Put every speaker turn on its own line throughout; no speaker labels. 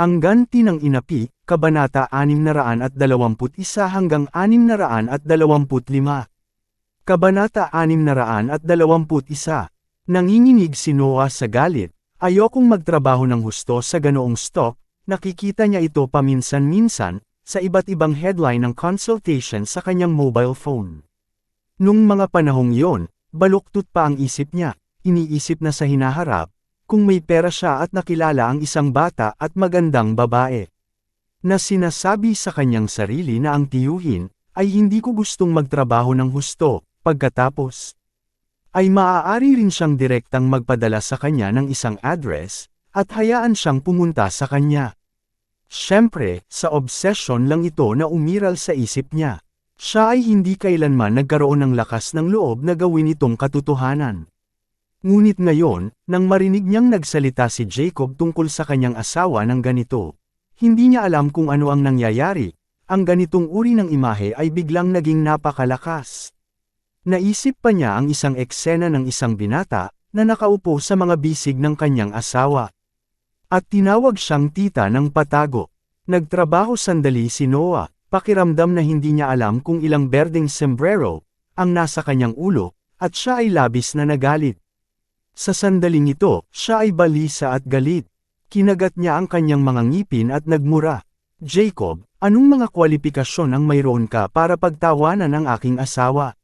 Ang ganti ng inapi, Kabanata 621 hanggang 625. Kabanata 621 Nanginginig si Noah sa galit, ayokong magtrabaho ng husto sa ganoong stock, nakikita niya ito paminsan-minsan, sa iba't ibang headline ng consultation sa kanyang mobile phone. Nung mga panahong yon, baluktot pa ang isip niya, iniisip na sa hinaharap, kung may pera siya at nakilala ang isang bata at magandang babae. Na sinasabi sa kanyang sarili na ang tiyuhin, ay hindi ko gustong magtrabaho ng husto, pagkatapos, ay maaari rin siyang direktang magpadala sa kanya ng isang address, at hayaan siyang pumunta sa kanya. Siyempre, sa obsession lang ito na umiral sa isip niya. Siya ay hindi kailanman nagkaroon ng lakas ng loob na gawin itong katotohanan. Ngunit ngayon, nang marinig niyang nagsalita si Jacob tungkol sa kanyang asawa ng ganito, hindi niya alam kung ano ang nangyayari, ang ganitong uri ng imahe ay biglang naging napakalakas. Naisip pa niya ang isang eksena ng isang binata, na nakaupo sa mga bisig ng kanyang asawa. At tinawag siyang tita ng patago. Nagtrabaho sandali si Noah, pakiramdam na hindi niya alam kung ilang berdeng sombrero, ang nasa kanyang ulo, at siya ay labis na nagalit. Sa sandaling ito, siya ay balisa at galit. Kinagat niya ang kanyang mga ngipin at nagmura. Jacob, anong mga kwalifikasyon ang mayroon ka para pagtawanan ang aking asawa?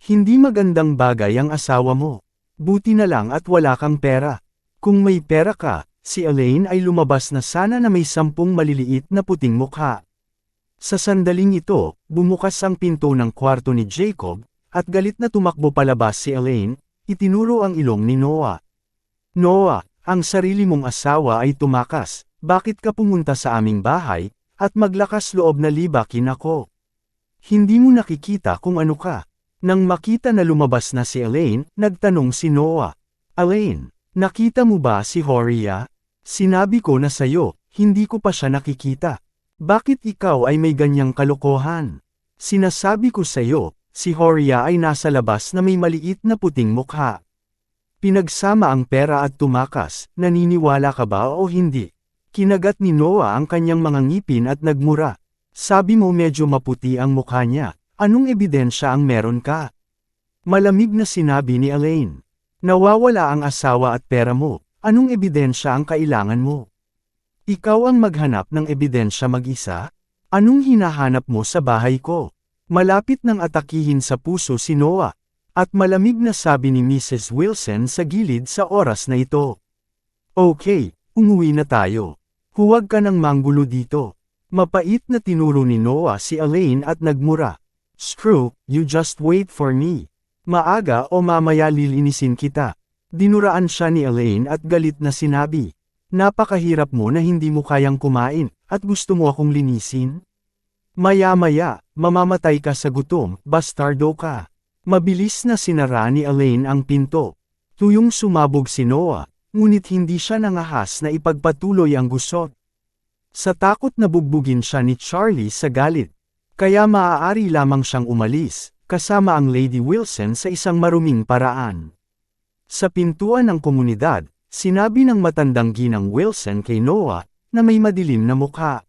Hindi magandang bagay ang asawa mo. Buti na lang at wala kang pera. Kung may pera ka, si Elaine ay lumabas na sana na may sampung maliliit na puting mukha. Sa sandaling ito, bumukas ang pinto ng kwarto ni Jacob, at galit na tumakbo palabas si Elaine, itinuro ang ilong ni Noah. Noah, ang sarili mong asawa ay tumakas, bakit ka pumunta sa aming bahay, at maglakas loob na libakin ako? Hindi mo nakikita kung ano ka. Nang makita na lumabas na si Elaine, nagtanong si Noah. Elaine, nakita mo ba si Horia? Sinabi ko na sayo, hindi ko pa siya nakikita. Bakit ikaw ay may ganyang kalokohan? Sinasabi ko sayo, si Horia ay nasa labas na may maliit na puting mukha. Pinagsama ang pera at tumakas, naniniwala ka ba o hindi? Kinagat ni Noah ang kanyang mga ngipin at nagmura. Sabi mo medyo maputi ang mukha niya, anong ebidensya ang meron ka? Malamig na sinabi ni Elaine. Nawawala ang asawa at pera mo, anong ebidensya ang kailangan mo? Ikaw ang maghanap ng ebidensya mag-isa? Anong hinahanap mo sa bahay ko? Malapit nang atakihin sa puso si Noah, at malamig na sabi ni Mrs. Wilson sa gilid sa oras na ito. Okay, umuwi na tayo. Huwag ka nang manggulo dito. Mapait na tinuro ni Noah si Elaine at nagmura. Screw, you just wait for me. Maaga o mamaya lilinisin kita. Dinuraan siya ni Elaine at galit na sinabi. Napakahirap mo na hindi mo kayang kumain, at gusto mo akong linisin? Maya-maya, mamamatay ka sa gutom, bastardo ka. Mabilis na sinara ni Elaine ang pinto. Tuyong sumabog si Noah, ngunit hindi siya nangahas na ipagpatuloy ang gusot. Sa takot na bugbugin siya ni Charlie sa galit. Kaya maaari lamang siyang umalis, kasama ang Lady Wilson sa isang maruming paraan. Sa pintuan ng komunidad, sinabi ng matandang ginang Wilson kay Noah, na may madilim na mukha.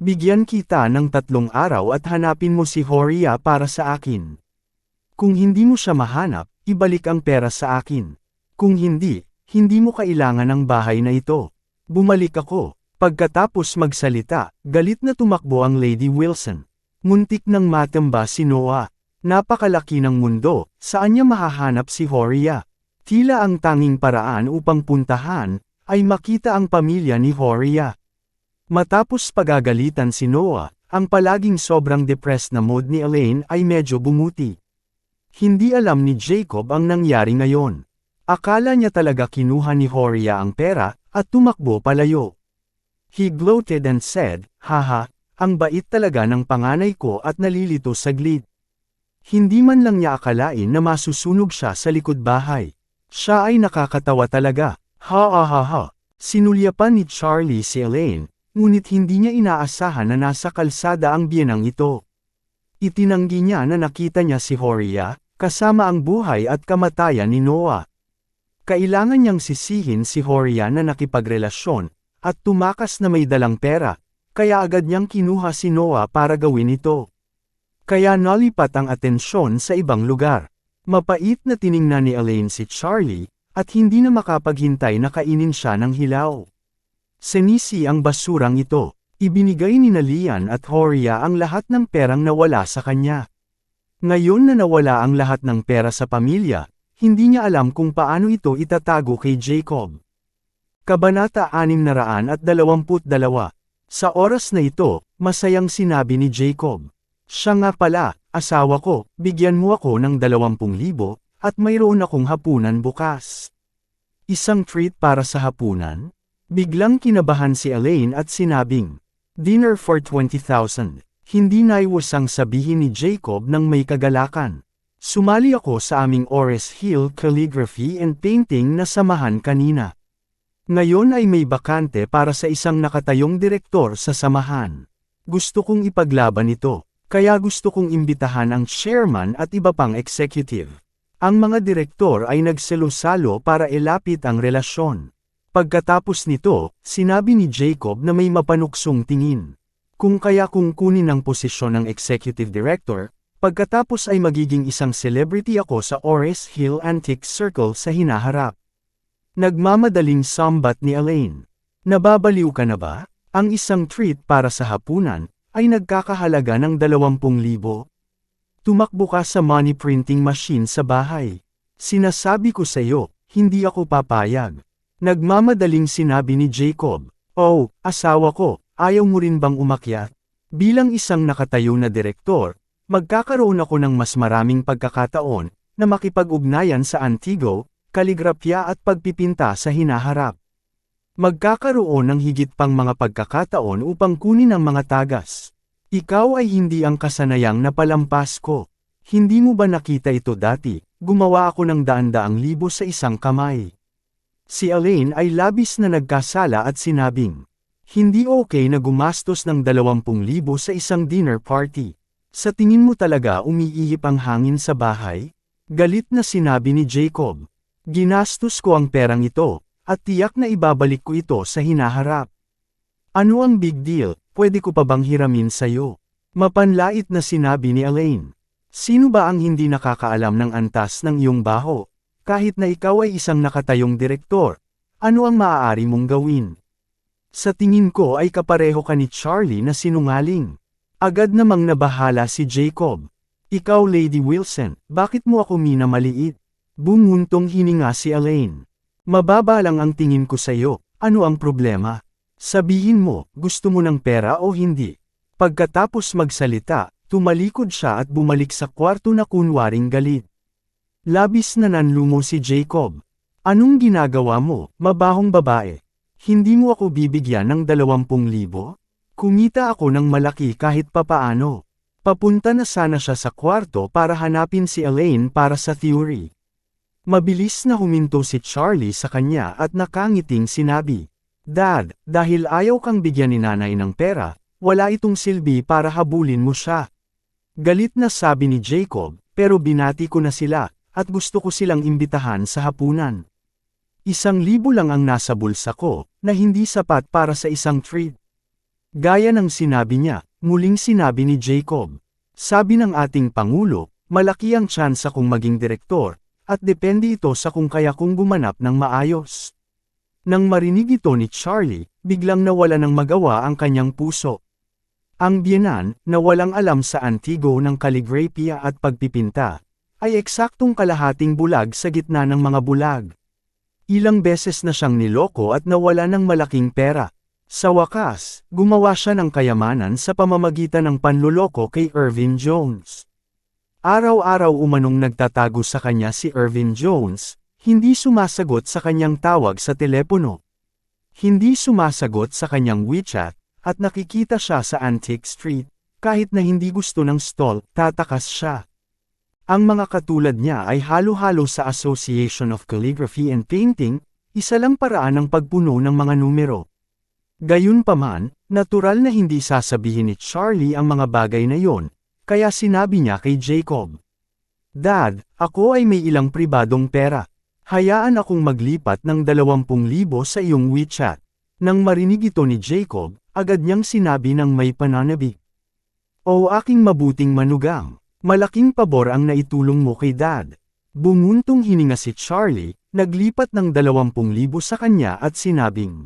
Bigyan kita ng tatlong araw at hanapin mo si Horia para sa akin. Kung hindi mo siya mahanap, ibalik ang pera sa akin. Kung hindi, hindi mo kailangan ng bahay na ito. Bumalik ako. Pagkatapos magsalita, galit na tumakbo ang Lady Wilson. Muntik nang matamba si Noah. Napakalaki ng mundo, saan niya mahahanap si Horia? Tila ang tanging paraan upang puntahan, ay makita ang pamilya ni Horia. Matapos pagagalitan si Noah, ang palaging sobrang depressed na mood ni Elaine ay medyo bumuti. Hindi alam ni Jacob ang nangyari ngayon. Akala niya talaga kinuha ni Horia ang pera, at tumakbo palayo. He gloated and said, Haha, ang bait talaga ng panganay ko at nalilito saglit. Hindi man lang niya akalain na masusunog siya sa likod bahay. Siya ay nakakatawa talaga. Ha ha ha ha. Sinulyapan ni Charlie si Elaine, ngunit hindi niya inaasahan na nasa kalsada ang biyenang ito. Itinanggi niya na nakita niya si Horia, kasama ang buhay at kamatayan ni Noah. Kailangan niyang sisihin si Horia na nakipagrelasyon, at tumakas na may dalang pera, kaya agad niyang kinuha si Noah para gawin ito. Kaya nalipat ang atensyon sa ibang lugar. Mapait na tiningnan ni Elaine si Charlie, at hindi na makapaghintay na kainin siya ng hilaw. Senisi ang basurang ito. Ibinigay ni Nalian at Horia ang lahat ng perang nawala sa kanya. Ngayon na nawala ang lahat ng pera sa pamilya, hindi niya alam kung paano ito itatago kay Jacob. Kabanata 622 Sa oras na ito, masayang sinabi ni Jacob. Siya nga pala, asawa ko, bigyan mo ako ng 20,000, at mayroon akong hapunan bukas. Isang treat para sa hapunan? Biglang kinabahan si Elaine at sinabing, Dinner for 20,000. Hindi naiwasang sabihin ni Jacob ng may kagalakan. Sumali ako sa aming Ores Hill Calligraphy and Painting na samahan kanina. Ngayon ay may bakante para sa isang nakatayong direktor sa samahan. Gusto kong ipaglaban ito, kaya gusto kong imbitahan ang chairman at iba pang executive. Ang mga direktor ay nagselo-salo para ilapit ang relasyon. Pagkatapos nito, sinabi ni Jacob na may mapanuksong tingin. Kung kaya kung kunin ang posisyon ng executive director, pagkatapos ay magiging isang celebrity ako sa Ores Hill Antique Circle sa hinaharap. Nagmamadaling sambat ni Elaine. Nababaliw ka na ba? Ang isang treat para sa hapunan, ay nagkakahalaga ng 20,000. Tumakbo ka sa money printing machine sa bahay. Sinasabi ko sa iyo, hindi ako papayag. Nagmamadaling sinabi ni Jacob, Oh, asawa ko, ayaw mo rin bang umakyat? Bilang isang nakatayo na direktor, magkakaroon ako ng mas maraming pagkakataon na makipag-ugnayan sa antigo, kaligrapya at pagpipinta sa hinaharap. Magkakaroon ng higit pang mga pagkakataon upang kunin ang mga tagas. Ikaw ay hindi ang kasanayang napalampas ko. Hindi mo ba nakita ito dati? Gumawa ako ng daan-daang libo sa isang kamay. Si Elaine ay labis na nagkasala at sinabing, hindi okay na gumastos ng 20,000 sa isang dinner party. Sa tingin mo talaga umiihip ang hangin sa bahay? Galit na sinabi ni Jacob. Ginastos ko ang perang ito, at tiyak na ibabalik ko ito sa hinaharap. Ano ang big deal, pwede ko pa bang hiramin sa'yo? Mapanlait na sinabi ni Elaine. Sino ba ang hindi nakakaalam ng antas ng iyong baho? Kahit na ikaw ay isang nakatayong direktor, ano ang maaari mong gawin? Sa tingin ko ay kapareho ka ni Charlie na sinungaling. Agad namang nabahala si Jacob. Ikaw Lady Wilson, bakit mo ako minamaliit? Bunguntong hininga si Elaine. Mababa lang ang tingin ko sa iyo, ano ang problema? Sabihin mo, gusto mo ng pera o hindi? Pagkatapos magsalita, tumalikod siya at bumalik sa kwarto na kunwaring galit. Labis na nanlumo si Jacob. Anong ginagawa mo, mabahong babae? Hindi mo ako bibigyan ng 20,000? Kumita ako ng malaki kahit papaano. Papunta na sana siya sa kwarto para hanapin si Elaine para sa theory. Mabilis na huminto si Charlie sa kanya at nakangiting sinabi, Dad, dahil ayaw kang bigyan ni nanay ng pera, wala itong silbi para habulin mo siya. Galit na sabi ni Jacob, pero binati ko na sila, at gusto ko silang imbitahan sa hapunan. Isang libo lang ang nasa bulsa ko, na hindi sapat para sa isang treat. Gaya ng sinabi niya, muling sinabi ni Jacob. Sabi ng ating Pangulo, malaki ang tsansa kung maging direktor, at depende ito sa kung kaya kong gumanap ng maayos. Nang marinig ito ni Charlie, biglang nawala ng magawa ang kanyang puso. Ang biyenan, na walang alam sa antigo ng kaligrapia at pagpipinta, ay eksaktong kalahating bulag sa gitna ng mga bulag. Ilang beses na siyang niloko at nawala ng malaking pera. Sa wakas, gumawa siya ng kayamanan sa pamamagitan ng panluloko kay Irvin Jones. Araw-araw umanong nagtatago sa kanya si Irvin Jones, hindi sumasagot sa kanyang tawag sa telepono. Hindi sumasagot sa kanyang WeChat, at nakikita siya sa Antique Street, kahit na hindi gusto ng stall, tatakas siya. Ang mga katulad niya ay halo-halo sa Association of Calligraphy and Painting, isa lang paraan ng pagpuno ng mga numero. Gayunpaman, natural na hindi sasabihin ni Charlie ang mga bagay na yon, kaya sinabi niya kay Jacob. Dad, ako ay may ilang pribadong pera. Hayaan akong maglipat ng 20,000 sa iyong WeChat. Nang marinig ito ni Jacob, agad niyang sinabi ng may pananabik. O aking mabuting manugang, malaking pabor ang naitulong mo kay dad. Bumuntong hininga si Charlie, naglipat ng 20,000 sa kanya at sinabing.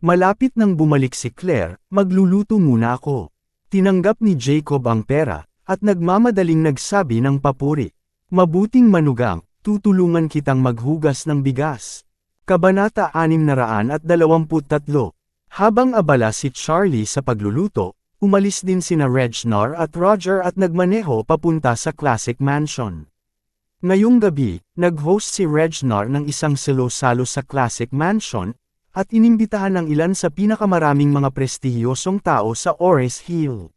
Malapit nang bumalik si Claire, magluluto muna ako. Tinanggap ni Jacob ang pera, at nagmamadaling nagsabi ng papuri. Mabuting manugang, tutulungan kitang maghugas ng bigas. Kabanata 623 Habang abala si Charlie sa pagluluto, umalis din sina Regnor at Roger at nagmaneho papunta sa Classic Mansion. Ngayong gabi, nag-host si Regnor ng isang salo-salo sa Classic Mansion, at inimbitahan ng ilan sa pinakamaraming mga prestihiyosong tao sa Ores Hill.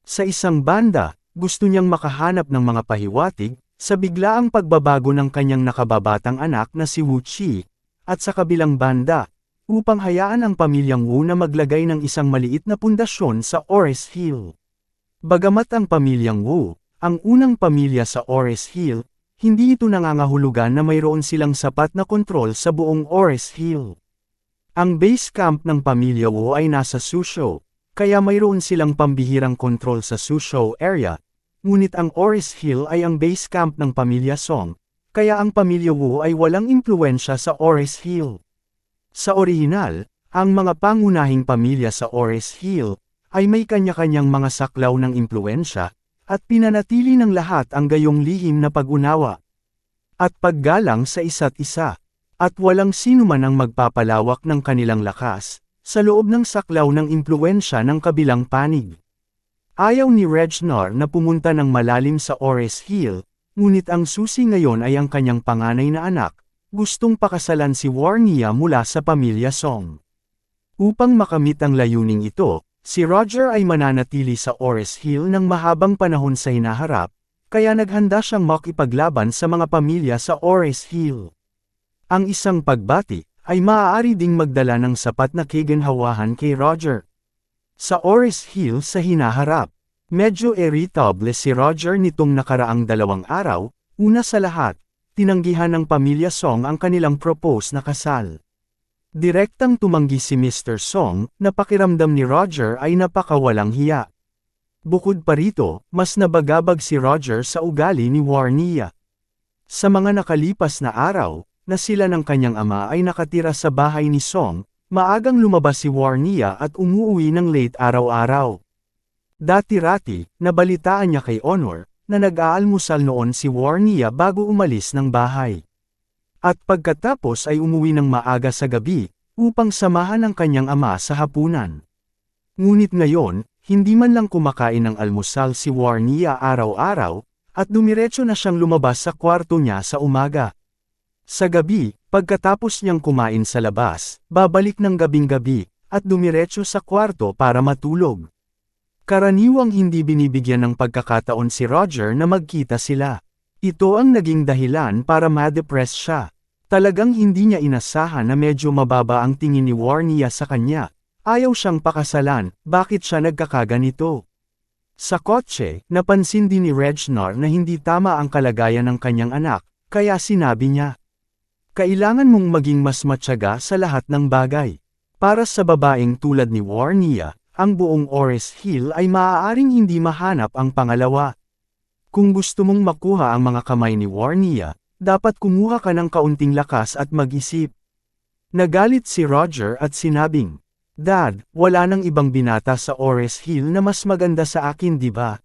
Sa isang banda, gusto niyang makahanap ng mga pahiwatig, sa biglaang pagbabago ng kanyang nakababatang anak na si Wu Chi, at sa kabilang banda, upang hayaan ang pamilyang Wu na maglagay ng isang maliit na pundasyon sa Ores Hill. Bagamat ang pamilyang Wu, ang unang pamilya sa Ores Hill, hindi ito nangangahulugan na mayroon silang sapat na kontrol sa buong Ores Hill. Ang base camp ng pamilya Wu ay nasa Susho, kaya mayroon silang pambihirang kontrol sa Susho area, ngunit ang Ores Hill ay ang base camp ng pamilya Song, kaya ang pamilya Wu ay walang impluensya sa Ores Hill. Sa orihinal, ang mga pangunahing pamilya sa Ores Hill ay may kanya-kanyang mga saklaw ng impluensya, at pinanatili ng lahat ang gayong lihim na pag-unawa at paggalang sa isa't isa, at walang sino man ang magpapalawak ng kanilang lakas sa loob ng saklaw ng impluensya ng kabilang panig. Ayaw ni Regnor na pumunta ng malalim sa Ores Hill, ngunit ang susi ngayon ay ang kanyang panganay na anak, gustong pakasalan si Warnia mula sa pamilya Song. Upang makamit ang layuning ito, si Roger ay mananatili sa Ores Hill ng mahabang panahon sa hinaharap, kaya naghanda siyang makipaglaban sa mga pamilya sa Ores Hill. Ang isang pagbati ay maaari ding magdala ng sapat na kiginhawahan kay Roger. Sa Ores Hill sa hinaharap, medyo irritable si Roger nitong nakaraang dalawang araw, una sa lahat, tinanggihan ng pamilya Song ang kanilang propose na kasal. Direktang tumanggi si Mr. Song, na pakiramdam ni Roger ay napakawalang hiya. Bukod pa rito, mas nabagabag si Roger sa ugali ni Warnia. Sa mga nakalipas na araw, na sila ng kanyang ama ay nakatira sa bahay ni Song, maagang lumabas si Warnia at umuwi ng late araw-araw. Dati-rati, nabalitaan niya kay Honor, na nag-aalmusal noon si Warnia bago umalis ng bahay. At pagkatapos ay umuwi ng maaga sa gabi, upang samahan ang kanyang ama sa hapunan. Ngunit ngayon, hindi man lang kumakain ng almusal si Warnia araw-araw, at dumiretso na siyang lumabas sa kwarto niya sa umaga. Sa gabi, pagkatapos niyang kumain sa labas, babalik ng gabing-gabi, at dumiretso sa kwarto para matulog. Karaniwang hindi binibigyan ng pagkakataon si Roger na magkita sila. Ito ang naging dahilan para ma-depress siya. Talagang hindi niya inasahan na medyo mababa ang tingin ni Warnia sa kanya. Ayaw siyang pakasalan, bakit siya nagkakaganito? Sa kotse, napansin din ni Regnor na hindi tama ang kalagayan ng kanyang anak, kaya sinabi niya. Kailangan mong maging mas matyaga sa lahat ng bagay. Para sa babaeng tulad ni Warnia, ang buong Ores Hill ay maaaring hindi mahanap ang pangalawa. Kung gusto mong makuha ang mga kamay ni Warnia, dapat kumuha ka ng kaunting lakas at mag-isip. Nagalit si Roger at sinabing, Dad, wala nang ibang binata sa Ores Hill na mas maganda sa akin di ba?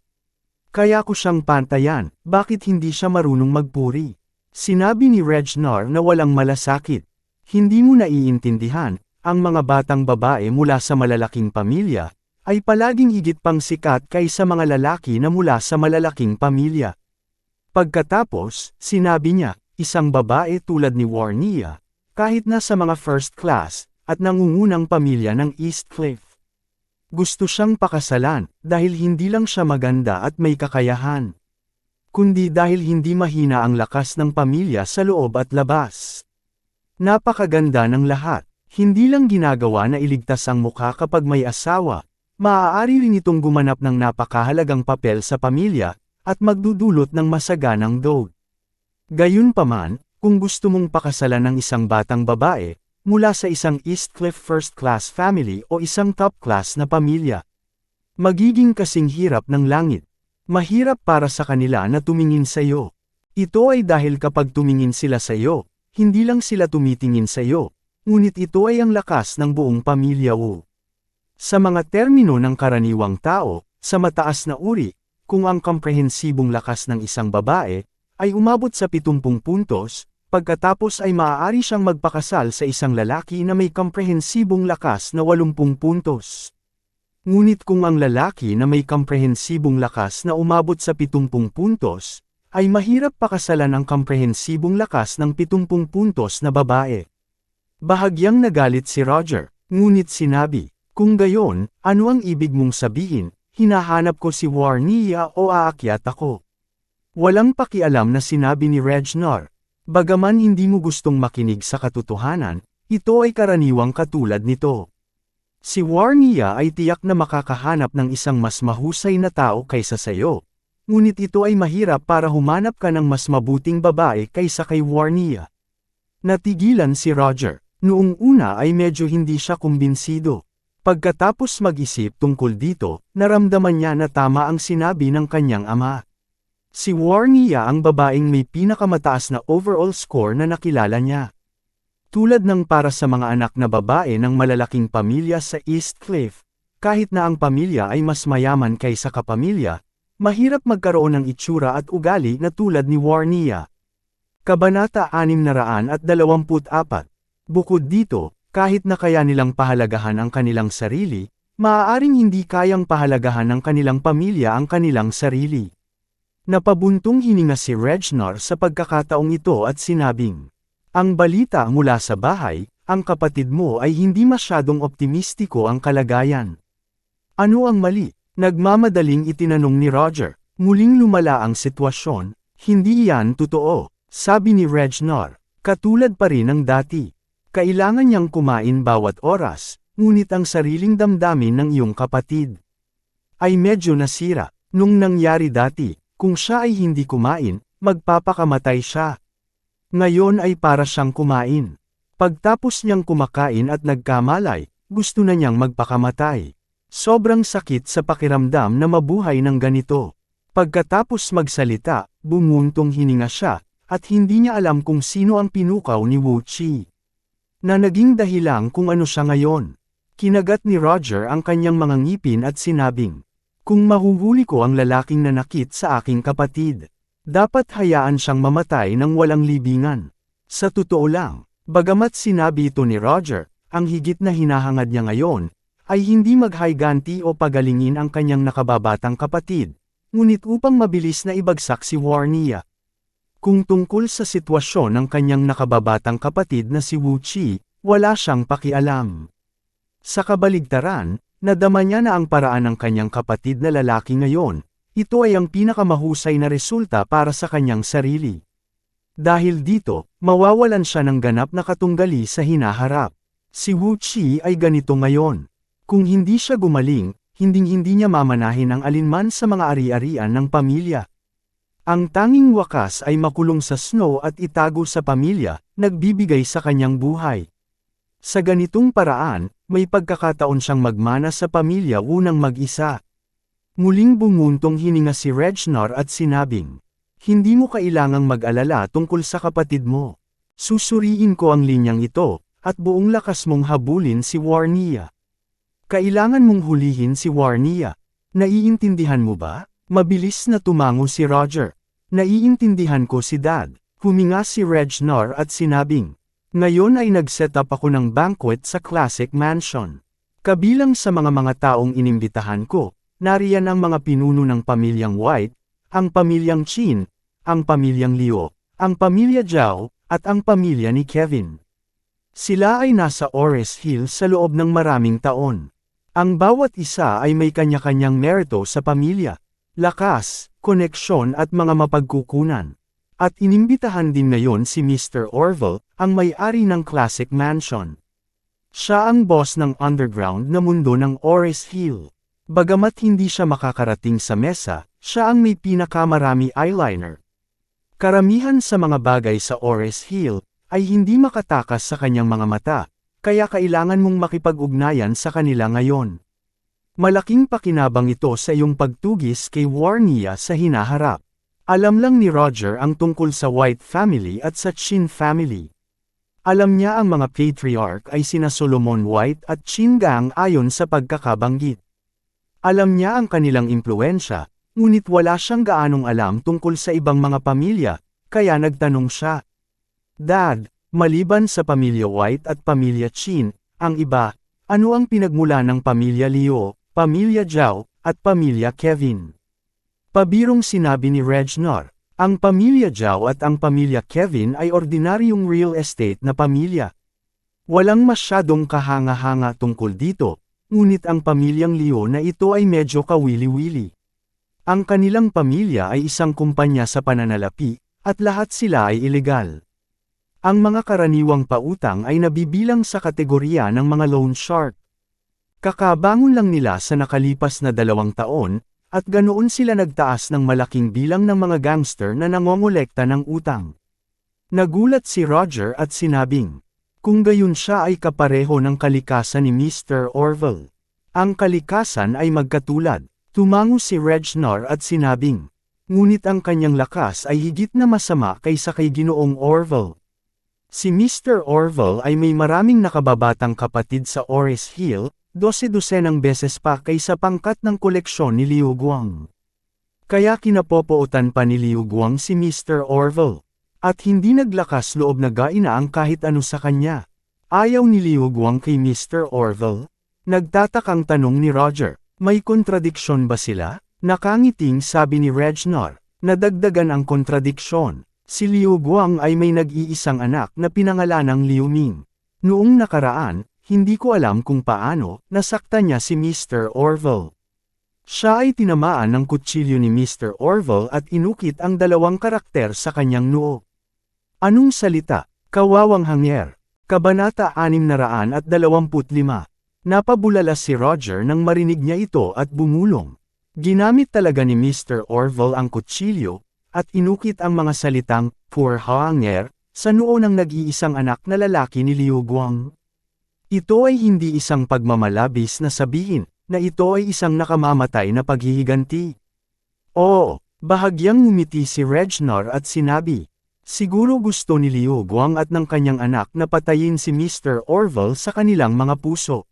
Kaya ko siyang pantayan, bakit hindi siya marunong magpuri? Sinabi ni Regnor na walang malasakit. Hindi mo naiintindihan, ang mga batang babae mula sa malalaking pamilya, ay palaging higit pang sikat kaysa mga lalaki na mula sa malalaking pamilya. Pagkatapos, sinabi niya, isang babae tulad ni Warnia, kahit na sa mga first class, at nangungunang pamilya ng East Cliff. Gusto siyang pakasalan, dahil hindi lang siya maganda at may kakayahan. Kundi dahil hindi mahina ang lakas ng pamilya sa loob at labas. Napakaganda ng lahat, hindi lang ginagawa na iligtas ang mukha kapag may asawa, maaari rin itong gumanap ng napakahalagang papel sa pamilya, at magdudulot ng masaganang dog. Gayunpaman, kung gusto mong pakasalan ng isang batang babae, mula sa isang East Cliff First Class family o isang top class na pamilya. Magiging kasing hirap ng langit. Mahirap para sa kanila na tumingin sa iyo. Ito ay dahil kapag tumingin sila sa iyo, hindi lang sila tumitingin sa iyo, ngunit ito ay ang lakas ng buong pamilya o. Sa mga termino ng karaniwang tao, sa mataas na uri, kung ang komprehensibong lakas ng isang babae, ay umabot sa 70 puntos, pagkatapos ay maaari siyang magpakasal sa isang lalaki na may komprehensibong lakas na 80 puntos. Ngunit kung ang lalaki na may komprehensibong lakas na umabot sa 70 puntos, ay mahirap pakasalan ang komprehensibong lakas ng 70 puntos na babae. Bahagyang nagalit si Roger, ngunit sinabi, kung gayon, ano ang ibig mong sabihin, hinahanap ko si Warnia o aakyat ako. Walang pakialam na sinabi ni Regnor. Bagaman hindi mo gustong makinig sa katotohanan, ito ay karaniwang katulad nito. Si Warnia ay tiyak na makakahanap ng isang mas mahusay na tao kaysa sa iyo, Ngunit ito ay mahirap para humanap ka ng mas mabuting babae kaysa kay Warnia. Natigilan si Roger. Noong una ay medyo hindi siya kumbinsido. Pagkatapos mag-isip tungkol dito, naramdaman niya na tama ang sinabi ng kanyang ama. Si Warnia ang babaeng may pinakamataas na overall score na nakilala niya. Tulad ng para sa mga anak na babae ng malalaking pamilya sa East Cliff, kahit na ang pamilya ay mas mayaman kaysa kapamilya, Mahirap magkaroon ng itsura at ugali na tulad ni Warnia. Kabanata 624 Bukod dito, kahit na kaya nilang pahalagahan ang kanilang sarili, maaaring hindi kayang pahalagahan ng kanilang pamilya ang kanilang sarili. Napabuntong hininga si Regnor sa pagkakataong ito at sinabing, Ang balita mula sa bahay, ang kapatid mo ay hindi masyadong optimistiko ang kalagayan. Ano ang mali? Nagmamadaling itinanong ni Roger. Muling lumala ang sitwasyon, hindi yan totoo, sabi ni Regnor. Katulad pa rin ng dati. Kailangan niyang kumain bawat oras, ngunit ang sariling damdamin ng iyong kapatid ay medyo nasira. Nung nangyari dati, kung siya ay hindi kumain, magpapakamatay siya. Ngayon ay para siyang kumain. Pagtapos niyang kumakain at nagkamalay, gusto na niyang magpakamatay. Sobrang sakit sa pakiramdam na mabuhay ng ganito. Pagkatapos magsalita, bumuntong hininga siya, at hindi niya alam kung sino ang pinukaw ni Wu Chi. Na naging dahilan kung ano siya ngayon. Kinagat ni Roger ang kanyang mga ngipin at sinabing, Kung mahuhuli ko ang lalaking nanakit sa aking kapatid, dapat hayaan siyang mamatay ng walang libingan. Sa totoo lang, bagamat sinabi ito ni Roger, ang higit na hinahangad niya ngayon, ay hindi maghayganti o pagalingin ang kanyang nakababatang kapatid, ngunit upang mabilis na ibagsak si Warnia. Kung tungkol sa sitwasyon ng kanyang nakababatang kapatid na si Wu Chi, wala siyang pakialam. Sa kabaligtaran, nadama niya na ang paraan ng kanyang kapatid na lalaki ngayon, ito ay ang pinakamahusay na resulta para sa kanyang sarili. Dahil dito, mawawalan siya ng ganap na katunggali sa hinaharap. Si Wu Chi ay ganito ngayon. Kung hindi siya gumaling, hinding-hindi niya mamanahin ang alinman sa mga ari-arian ng pamilya. Ang tanging wakas ay makulong sa snow at itago sa pamilya, nagbibigay sa kanyang buhay. Sa ganitong paraan, may pagkakataon siyang magmana sa pamilya unang mag-isa. Muling bumuntong hininga si Regnor at sinabing, Hindi mo kailangang mag-alala tungkol sa kapatid mo. Susuriin ko ang linyang ito, at buong lakas mong habulin si Warnia. Kailangan mong hulihin si Warnia. Naiintindihan mo ba? Mabilis na tumango si Roger. Naiintindihan ko si Dad. Huminga si Regnor at sinabing, Ngayon ay nag-set up ako ng banquet sa Classic Mansion. Kabilang sa mga mga taong inimbitahan ko, nariyan ang mga pinuno ng pamilyang White, ang pamilyang Chin, ang pamilyang Liu, ang pamilya Zhao, at ang pamilya ni Kevin. Sila ay nasa Ores Hill sa loob ng maraming taon. Ang bawat isa ay may kanya-kanyang merito sa pamilya, lakas, koneksyon at mga mapagkukunan. At inimbitahan din ngayon si Mr. Orville, ang may-ari ng Classic Mansion. Siya ang boss ng underground na mundo ng Ores Hill. Bagamat hindi siya makakarating sa mesa, siya ang may pinakamarami eyeliner. Karamihan sa mga bagay sa Ores Hill ay hindi makatakas sa kanyang mga mata, kaya kailangan mong makipag-ugnayan sa kanila ngayon. Malaking pakinabang ito sa iyong pagtugis kay Warnia sa hinaharap. Alam lang ni Roger ang tungkol sa White family at sa Chin family. Alam niya ang mga patriarch ay sina Solomon White at Chin Gang ayon sa pagkakabanggit. Alam niya ang kanilang impluensya, ngunit wala siyang gaanong alam tungkol sa ibang mga pamilya, kaya nagtanong siya. Dad, maliban sa pamilya White at pamilya Chin, ang iba, ano ang pinagmula ng pamilya Leo, pamilya Zhao, at pamilya Kevin? Pabirong sinabi ni Regnor, ang pamilya Zhao at ang pamilya Kevin ay ordinaryong real estate na pamilya. Walang masyadong kahanga-hanga tungkol dito, ngunit ang pamilyang Leo na ito ay medyo kawili-wili. Ang kanilang pamilya ay isang kumpanya sa pananalapi, at lahat sila ay ilegal. Ang mga karaniwang pautang ay nabibilang sa kategorya ng mga loan shark. Kakabangon lang nila sa nakalipas na dalawang taon, at ganoon sila nagtaas ng malaking bilang ng mga gangster na nangongolekta ng utang. Nagulat si Roger at sinabing, kung gayon siya ay kapareho ng kalikasan ni Mr. Orville. Ang kalikasan ay magkatulad, tumango si Regnor at sinabing, ngunit ang kanyang lakas ay higit na masama kaysa kay Ginoong Orville. Si Mr. Orville ay may maraming nakababatang kapatid sa Oris Hill, dose-dosenang beses pa kaysa pangkat ng koleksyon ni Liu Guang. Kaya kinapopootan pa ni Liu Guang si Mr. Orville. At hindi naglakas loob na gainaang kahit ano sa kanya. Ayaw ni Liu Guang kay Mr. Orville? Nagtatakang tanong ni Roger, may kontradiksyon ba sila? Nakangiting sabi ni Regnor, nadagdagan ang kontradiksyon. Si Liu Guang ay may nag-iisang anak na pinangalanang Liu Ming. Noong nakaraan, hindi ko alam kung paano, nasaktan niya si Mr. Orville. Siya ay tinamaan ng kutsilyo ni Mr. Orville at inukit ang dalawang karakter sa kanyang noo. Anong salita? Kawawang hangyer. Kabanata 625. Napabulala si Roger nang marinig niya ito at bumulong. Ginamit talaga ni Mr. Orville ang kutsilyo, at inukit ang mga salitang, poor hanger, sa noo ng nag-iisang anak na lalaki ni Liu Guang. Ito ay hindi isang pagmamalabis na sabihin, na ito ay isang nakamamatay na paghihiganti. Oo, bahagyang ngumiti si Regnor at sinabi, siguro gusto ni Liu Guang at ng kanyang anak na patayin si Mr. Orville sa kanilang mga puso.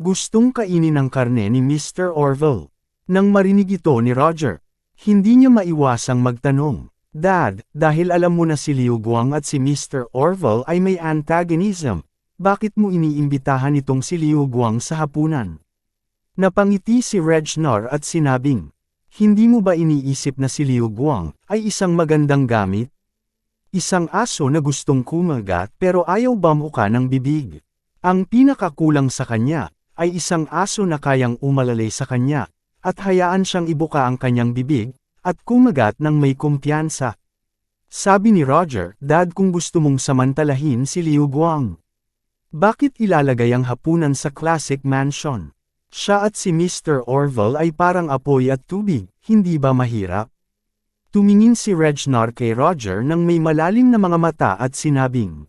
Gustong kainin ang karne ni Mr. Orville. Nang marinig ito ni Roger, hindi niya maiwasang magtanong, Dad, dahil alam mo na si Liu Guang at si Mr. Orville ay may antagonism, bakit mo iniimbitahan itong si Liu Guang sa hapunan? Napangiti si Regnor at sinabing, Hindi mo ba iniisip na si Liu Guang ay isang magandang gamit? Isang aso na gustong kumagat pero ayaw bamuka ng bibig. Ang pinakakulang sa kanya ay isang aso na kayang umalalay sa kanya, at hayaan siyang ibuka ang kanyang bibig, at kumagat ng may kumpiyansa. Sabi ni Roger, Dad kung gusto mong samantalahin si Liu Guang. Bakit ilalagay ang hapunan sa classic mansion? Siya at si Mr. Orville ay parang apoy at tubig, hindi ba mahirap? Tumingin si Regnor kay Roger nang may malalim na mga mata at sinabing.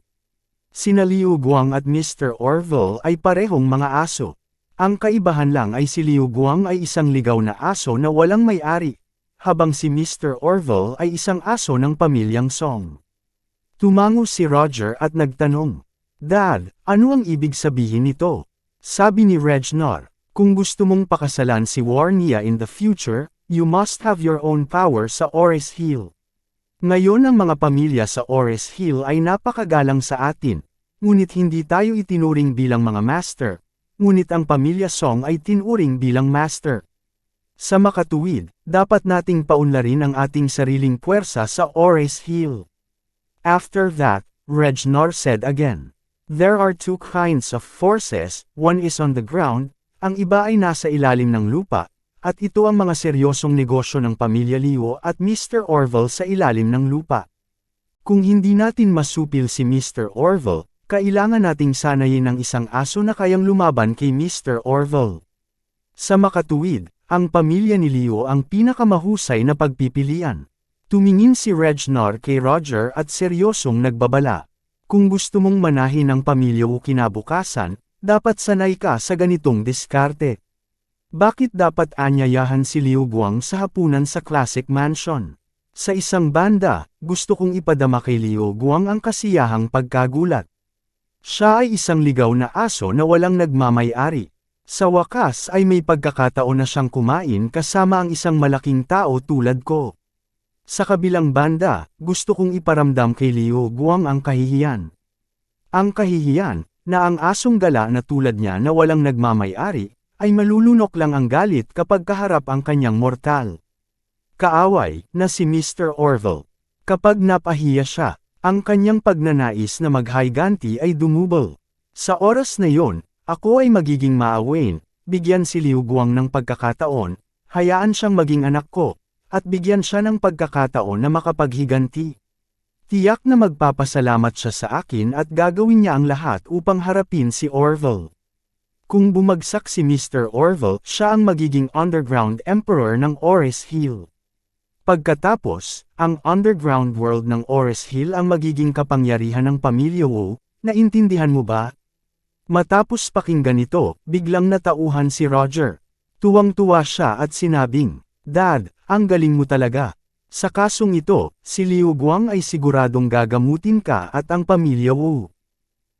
Sina Liu Guang at Mr. Orville ay parehong mga aso. Ang kaibahan lang ay si Liu Guang ay isang ligaw na aso na walang may-ari, habang si Mr. Orville ay isang aso ng pamilyang Song. Tumango si Roger at nagtanong, Dad, ano ang ibig sabihin nito? Sabi ni Regnor, kung gusto mong pakasalan si Warnia in the future, you must have your own power sa Ores Hill. Ngayon ang mga pamilya sa Ores Hill ay napakagalang sa atin, ngunit hindi tayo itinuring bilang mga master, ngunit ang pamilya Song ay tinuring bilang master. Sa makatuwid, dapat nating paunlarin ang ating sariling puwersa sa Ores Hill. After that, Regnor said again. There are two kinds of forces, one is on the ground, ang iba ay nasa ilalim ng lupa, at ito ang mga seryosong negosyo ng pamilya Liu at Mr. Orville sa ilalim ng lupa. Kung hindi natin masupil si Mr. Orville, kailangan nating sanayin ng isang aso na kayang lumaban kay Mr. Orville. Sa makatuwid, ang pamilya ni Leo ang pinakamahusay na pagpipilian. Tumingin si Regnor kay Roger at seryosong nagbabala. Kung gusto mong manahin ang pamilya mo kinabukasan, dapat sanay ka sa ganitong diskarte. Bakit dapat anyayahan si Liu Guang sa hapunan sa Classic Mansion? Sa isang banda, gusto kong ipadama kay Liu Guang ang kasiyahang pagkagulat. Siya ay isang ligaw na aso na walang nagmamayari. Sa wakas ay may pagkakataon na siyang kumain kasama ang isang malaking tao tulad ko. Sa kabilang banda, gusto kong iparamdam kay Liu Guang ang kahihiyan. Ang kahihiyan, na ang asong gala na tulad niya na walang nagmamayari, ay malulunok lang ang galit kapag kaharap ang kanyang mortal. Kaaway, na si Mr. Orville. Kapag napahiya siya, ang kanyang pagnanais na maghayganti ay dumubol. Sa oras na yon, ako ay magiging maawain, bigyan si Liu Guang ng pagkakataon, hayaan siyang maging anak ko, at bigyan siya ng pagkakataon na makapaghiganti. Tiyak na magpapasalamat siya sa akin at gagawin niya ang lahat upang harapin si Orville. Kung bumagsak si Mr. Orville, siya ang magiging underground emperor ng Oris Hill. Pagkatapos, ang underground world ng Oris Hill ang magiging kapangyarihan ng pamilya Wu, naintindihan mo ba? Matapos pakinggan ito, biglang natauhan si Roger. Tuwang-tuwa siya at sinabing, Dad, ang galing mo talaga. Sa kasong ito, si Liu Guang ay siguradong gagamutin ka at ang pamilya Wu.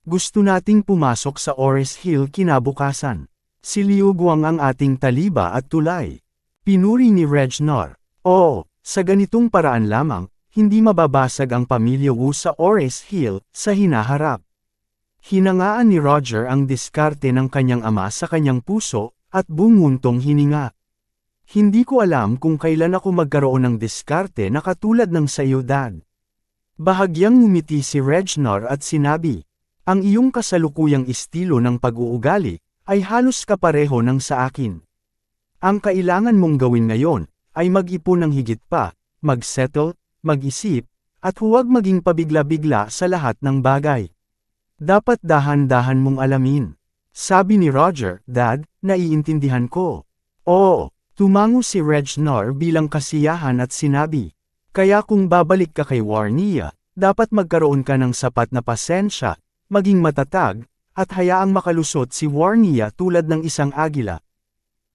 Gusto nating pumasok sa Oris Hill kinabukasan. Si Liu Guang ang ating taliba at tulay. Pinuri ni Regnor. Oo, sa ganitong paraan lamang, hindi mababasag ang pamilya Wu sa Oris Hill sa hinaharap. Hinangaan ni Roger ang diskarte ng kanyang ama sa kanyang puso, at bumuntong hininga. Hindi ko alam kung kailan ako magkaroon ng diskarte na katulad ng sa iyo dad. Bahagyang ngumiti si Regnor at sinabi, ang iyong kasalukuyang estilo ng pag-uugali, ay halos kapareho ng sa akin. Ang kailangan mong gawin ngayon, ay mag-ipon ng higit pa, mag-settle, mag-isip, at huwag maging pabigla-bigla sa lahat ng bagay. Dapat dahan-dahan mong alamin. Sabi ni Roger, Dad, naiintindihan ko. Oo, tumango si Regnor bilang kasiyahan at sinabi. Kaya kung babalik ka kay Warnia, dapat magkaroon ka ng sapat na pasensya, maging matatag, at hayaang makalusot si Warnia tulad ng isang agila.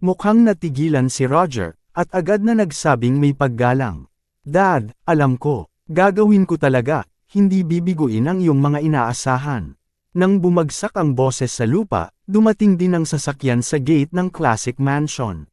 Mukhang natigilan si Roger, at agad na nagsabing may paggalang. Dad, alam ko, gagawin ko talaga, hindi bibiguin ang iyong mga inaasahan. Nang bumagsak ang boses sa lupa, dumating din ang sasakyan sa gate ng Classic Mansion.